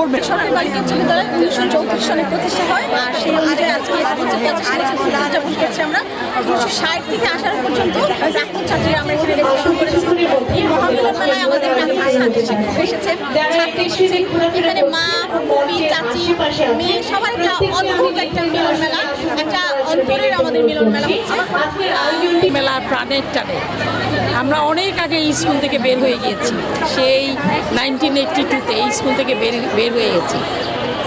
বলবেন সরকারি বালিকা উচ্চ উনিশশো চৌত্রিশ সালে প্রতিষ্ঠা হয়। আর সেই অনুযায়ী আজকে উদযাপন করছি আমরা। উনিশশো ষাট থেকে আসার পর্যন্ত প্রাক্তন ছাত্রীরা আমরা এখানে রেজিস্ট্রেশন করেছি। এই মহামিলন আমাদের প্রাক্তন ছাত্রী এখানে মা কবি চাচি, মেয়ে, সবার একটা অদ্ভুত একটা মিলন মেলা একটা আমাদের মিলন মেলা মেলা প্রাণের টানে। আমরা অনেক আগে এই স্কুল থেকে বের হয়ে গিয়েছি। সেই নাইনটিন এইটটি টুতে স্কুল থেকে বের বের হয়ে গেছি।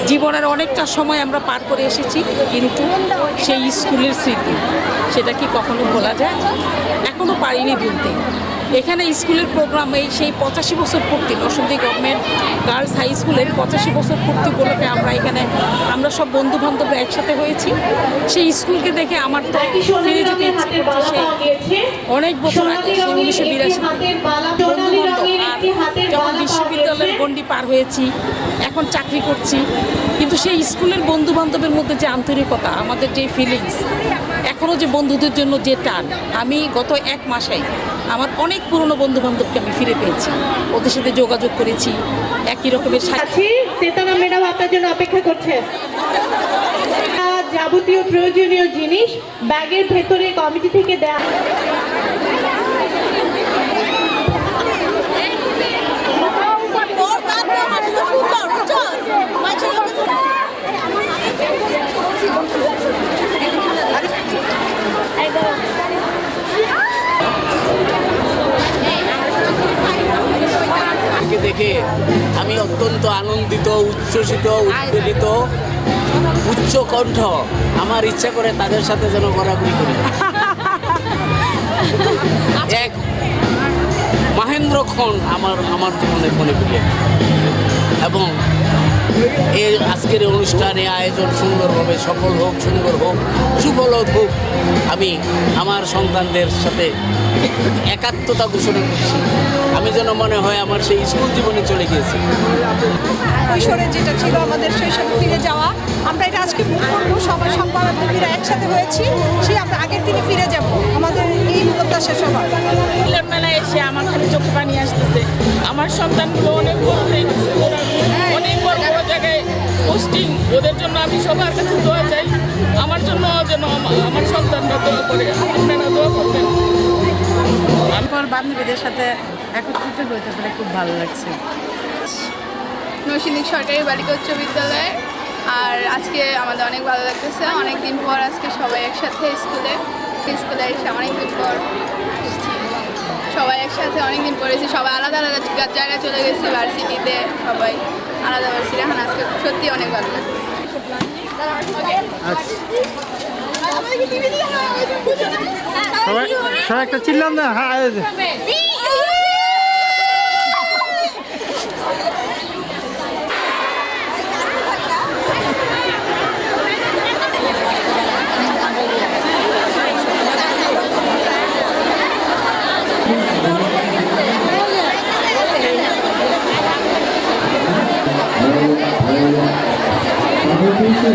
জীবনের অনেকটা সময় আমরা পার করে এসেছি, কিন্তু সেই স্কুলের স্মৃতি, সেটা কি কখনো ভোলা যায়? এখনও পারিনি ভুলতে। এখানে স্কুলের প্রোগ্রাম এই সেই পঁচাশি বছর পূর্তি নরসিংদী গভর্নমেন্ট গার্লস হাই স্কুলের পঁচাশি বছর পূর্তি উপলক্ষে আমরা এখানে আমরা সব বন্ধু বান্ধবরা একসাথে হয়েছি। সেই স্কুলকে দেখে আমার তো ফিরে যেতে ইচ্ছে করছে সেই অনেক বছর আগে উনিশশো বিরাশি যখন বিশ্ববিদ্যালয়ের গণ্ডি পার হয়েছি এখন চাকরি করছি। কিন্তু সেই স্কুলের বন্ধু বান্ধবের মধ্যে যে আন্তরিকতা আমাদের যে ফিলিংস এখনও যে বন্ধুদের জন্য যে টান আমি গত এক মাসে আমার অনেক পুরনো বন্ধু বান্ধবকে আমি ফিরে পেয়েছি। ওদের সাথে যোগাযোগ করেছি, একই রকমের ম্যাডাম আপনার জন্য অপেক্ষা করছে যাবতীয় প্রয়োজনীয় জিনিস ব্যাগের ভেতরে কমিটি থেকে দেয়া কণ্ঠ। আমার ইচ্ছা করে তাদের সাথে যেন ঘোরাঘুরি করি। এক মহেন্দ্র খন আমার আমার জীবনে মনে করি এবং এই আজকের অনুষ্ঠানে আয়োজন সুন্দরভাবে সফল হোক সুন্দর হোক সুফল হোক আমি আমার সন্তানদের সাথে একাত্মতা ঘোষণা করছি। আমি যেন মনে হয় আমার সেই স্কুল জীবনে চলে গিয়েছি। কৈশোরে যেটা ছিল আমাদের শৈশবে ফিরে যাওয়া। আমরা এটা আজকে ভোগ করব সবাই সম্পাদকীরা একসাথে হয়েছি সেই আমরা আগের দিনে ফিরে যাব আমাদের এই প্রত্যাশা সবার। মিলন মেলায় এসে আমার খালি চোখে পানি আসতেছে। আমার সন্তানগুলো অনেক বড় হয়ে গেছে অনেক বড় বড় জায়গায় পোস্টিং ওদের জন্য আমি সবার কাছে দোয়া চাই। আমার জন্য যেন আমা- আমার সন্তানরা দোয়া করে আপনারা দোয়া করবেন। আমার বান্ধবীদের সাথে একত্রিত হতে পেরে খুব ভালো লাগছে। নৈসিনিক সরকারি বালিকা উচ্চ বিদ্যালয়ে। আর আজকে আমাদের অনেক ভালো লাগতেছে। অনেক দিন পর আজকে সবাই একসাথে স্কুলে স্কুলে এসে অনেক দিন পর সবাই একসাথে অনেক দিন পড়েছি সবাই আলাদা আলাদা জায়গায় চলে গেছি ভার্সিটিতে সবাই আলাদা ভার্সিটি এখন আজকে সত্যি অনেক ভালো লাগছে। সবাই সবাই একটা চিল্লাম না? হ্যাঁ এই যে।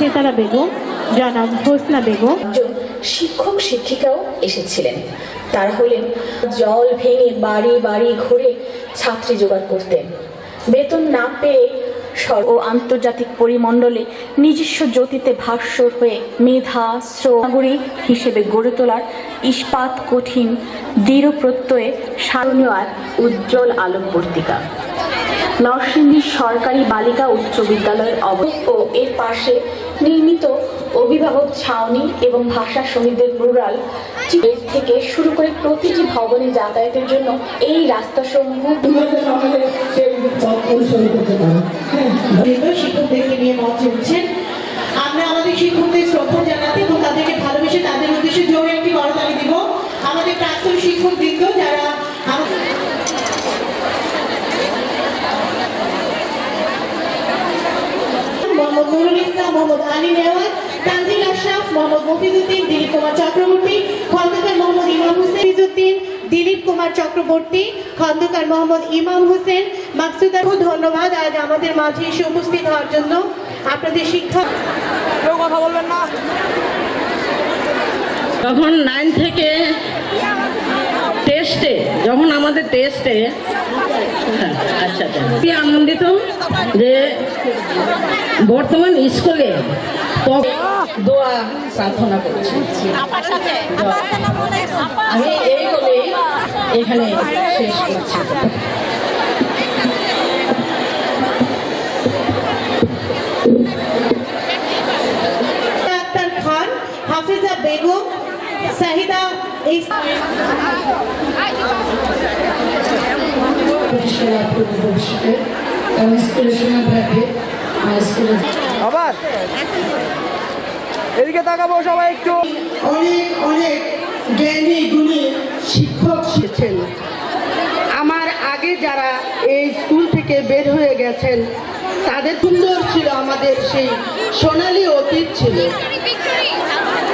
সেতারা বেগম জনাব হোসনা বেগম। শিক্ষক শিক্ষিকাও এসেছিলেন। তারা হলেন জল ভেঙে বাড়ি বাড়ি ঘুরে ছাত্রী জোগাড় করতেন। বেতন না পেয়ে সর ও আন্তর্জাতিক পরিমণ্ডলে নিজস্ব জ্যোতিতে ভাস্বর হয়ে মেধা শ্রমনাগরিক হিসেবে গড়ে তোলার ইস্পাত কঠিন, দৃঢ় প্রত্যয়ে স্মরণীয় আর উজ্জ্বল আলোকবর্তিকা। নরসিংদী সরকারি বালিকা উচ্চ বিদ্যালয়ের অবস্থ ও এর পাশে নির্মিত অভিভাবক ছাউনি এবং ভাষা শহীদদের মুরাল এর থেকে শুরু করে প্রতিটি ভবনে যাতায়াতের জন্য এই রাস্তাসমূহ বৃন্দ শিক্ষকদেরকে নিয়ে মঞ্চে উঠছেন আমরা আমাদের শিক্ষকদের শ্রদ্ধা জানাতে এবং তাদেরকে ভালোবেসে তাদের উদ্দেশ্যে জোরে একটি করতালি দিব। আমাদের প্রাক্তন শিক্ষক বৃন্দ যারা আমাদের মোহাম্মদ নুরুল ইসলাম মোহাম্মদ আলী নেওয়াজ তানজিল আশরাফ মোহাম্মদ মফিজুদ্দিন দিলীপ কুমার চক্রবর্তী খন্দকার মোহাম্মদ ইমাম হোসেন মফিজুদ্দিন দিলীপ কুমার চক্রবর্তী খন্দকার মোহাম্মদ ইমাম হোসেন মাকসুদা খুব ধন্যবাদ। আজ আমাদের মাঝে এসে উপস্থিত হওয়ার জন্য আপনাদের শিক্ষা যখন নাইন থেকে টেস্টে যখন আমাদের টেস্টে আচ্ছা আচ্ছা। আনন্দিত যে বর্তমান স্কুলে দোয়া প্রার্থনা করছি। আমি এই বলে এখানে শেষ করছি। আক্তার খান হাফিজা বেগম সাহিদা ইস- আবার এদিকে তাকাবো সবাই একটু অনেক অনেক জ্ঞানী গুণী শিক্ষক শিখছেন আমার আগে যারা এই স্কুল থেকে বের হয়ে গেছেন, তাদের সুন্দর ছিল আমাদের সেই সোনালী অতীত ছিল।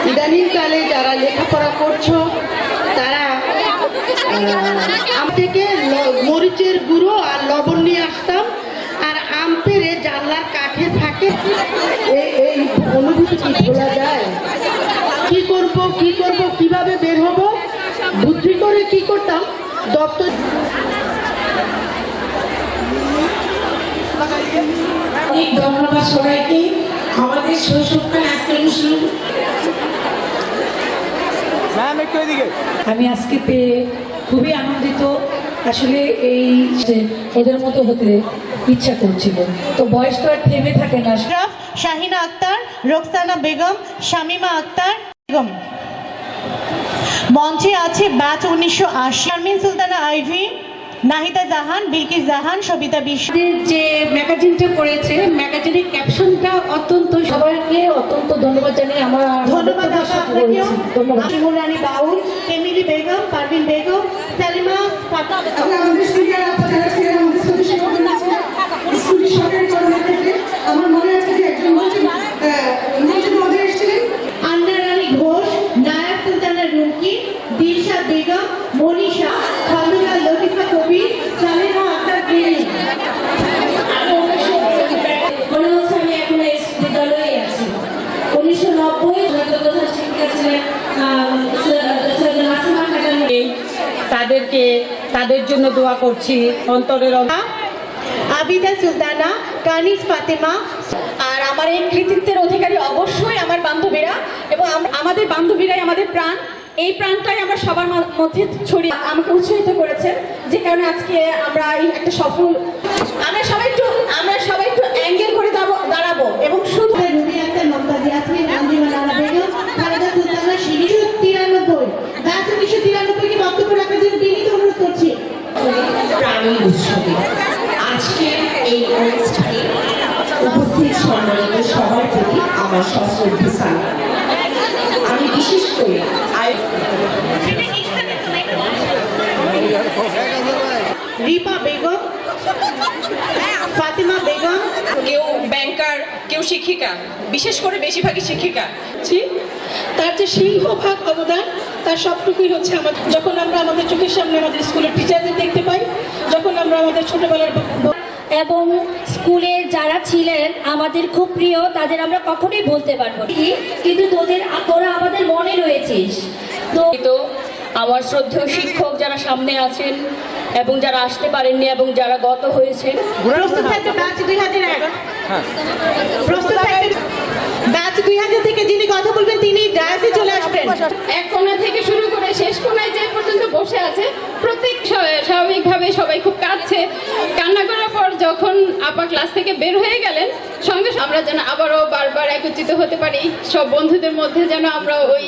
ইদানিংকালে যারা লেখাপড়া করছ আম মরিচের গুঁড়ো আর লবণ নিয়ে আসতাম। আর আম পেরে জানলার কাঠে থাকে। এই অনুভূতি কি ভোলা যায়। কি করব কি করব, কীভাবে বের হব? বুদ্ধি করে কি করতাম? দপ্তর ধন্যবাদ সবাইকে। আমাদের শৈশবকাল আজকে অনুষ্ঠান ম্যাম একটু এদিকে। আমি আজকে পেয়ে খুবই আনন্দিত। আসলে এই যে ওদের মতো হতে ইচ্ছা করছিল। তো বয়স তো আর থেমে থাকে না। আশরাফ শাহিনা আক্তার রোকসানা বেগম শামিমা আক্তার বেগম। মঞ্চে আছে ব্যাচ উনিশশো আশি। শারমিন সুলতানা আইভি নাহিদা জাহান বিলকিস জাহান সবিতা বিশ্বের যে ম্যাগাজিনটা করেছে ম্যাগাজিনের ক্যাপশনটা অত্যন্ত সবাইকে অত্যন্ত ধন্যবাদ জানাই আমার ধন্যবাদ আপনাকেও। করেছি। ধন্যবাদ। শিমুল রানী বাউল এমিলি বেগম পারভিন বেগম সালিমা ফাতা আমাদের স্কুলের আপনারা ছিলেন আমাদের সাথে শিক্ষক দিয়েছিলেন স্কুলের সরকারি কর্মকর্তা আমার মনে আছে যে একজন মন্ত্রী মন্ত্রী মহোদয় এসেছিলেন আন্নার আলী ঘোষ নায়াব সুলতানা রুমকি দিলশা বেগম মনীষা খন্দকার লতিফা কবির সালেহা আক্তার গিরি মনে হচ্ছে আমি এখন এই বিদ্যালয়ে আছি উনিশশো নব্বই প্রধান শিক্ষিকা ছিলেন আহ, সৈয়দ নাসিমা খাতুন তাদেরকে তাদের জন্য দোয়া করছি অন্তরের আবিদা সুলতানা, কানিস ফাতেমা, আর আমার এই কৃতিত্বের অধিকারী অবশ্যই আমার বান্ধবীরা এবং আমাদের বান্ধবীরাই আমাদের প্রাণ। এই প্রাণটাই আমরা সবার মধ্যে ছড়িয়ে আমাকে উৎসাহিত করেছে যে কারণে আজকে আমরা এই একটা সফল আমরা সবাই একটু আমরা সবাই একটু অ্যাঙ্গেল করে দাঁড়াবো এবং প্রাণী উৎসবে আজকে এই অনুষ্ঠানে উপস্থিত সম্মানিত সবার প্রতি আমার সশ্রদ্ধ সালাম আমি বিশেষ করে রিপা বেগম ফাতিমা বেগম কেউ ব্যাংকার কেউ শিক্ষিকা বিশেষ করে বেশিরভাগই শিক্ষিকা। তার যে সিংহভাগ অবদান তার সবটুকুই হচ্ছে আমাদের যখন আমরা আমাদের চোখের সামনে আমাদের স্কুলের টিচারদের দেখতে পাই যখন আমরা আমাদের ছোটবেলার এবং স্কুলে যারা ছিলেন আমাদের খুব প্রিয় তাদের আমরা কখনোই বলতে পারব না। কিন্তু তোদের তোরা আমাদের মনে রয়েছিস। তো আমার শ্রদ্ধেয় শিক্ষক যারা সামনে আছেন এবং যারা আসতে পারেননি এবং যারা গত হয়েছেন প্রস্তুত হাজার এক। প্রস্তুত ব্যাচ দুই হাজার থেকে যিনি কথা বলবেন তিনি ডায়াসে চলে আসবেন। এক কোণা থেকে শুরু করে শেষ কোণায় যে পর্যন্ত বসে আছে প্রত্যেক স্বাভাবিকভাবে সবাই খুব কাঁদছে। কান্না করার পর যখন আপা ক্লাস থেকে বের হয়ে গেলেন সঙ্গে আমরা যেন আবারও বারবার একত্রিত হতে পারি সব বন্ধুদের মধ্যে যেন আমরা ওই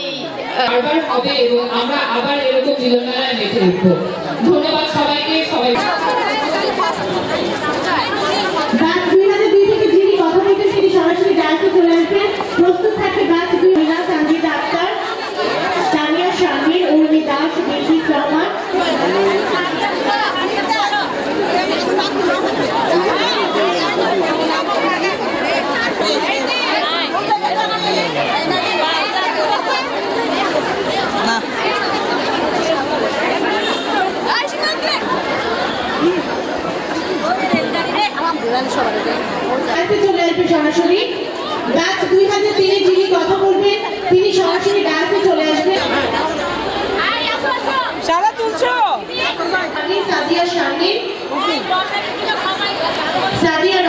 আবার হবে এবং আমরা আবার এরকম মিলনমেলায় মেতে উঠবো। ধন্যবাদ সবাইকে সবাই দুই হাজার দুই থেকে যিনি কথা বলবেন তিনি সরাসরি ডায়াসে চলে আসবেন। প্রস্তুত থাকবে ব্যাচ দুই মহিলা সঞ্জিতা আক্তার তানিয়া শারমিন উর্মি দাস বিলকিস রহমান। চলে আসবে সরাসরি। ব্যাচ দুই হাজার তিনে যিনি কথা বলবেন তিনি সরাসরি ডায়াসে চলে আসবেন সারা তুলছো? আমি সাদিয়া শারমিন সাদিয়া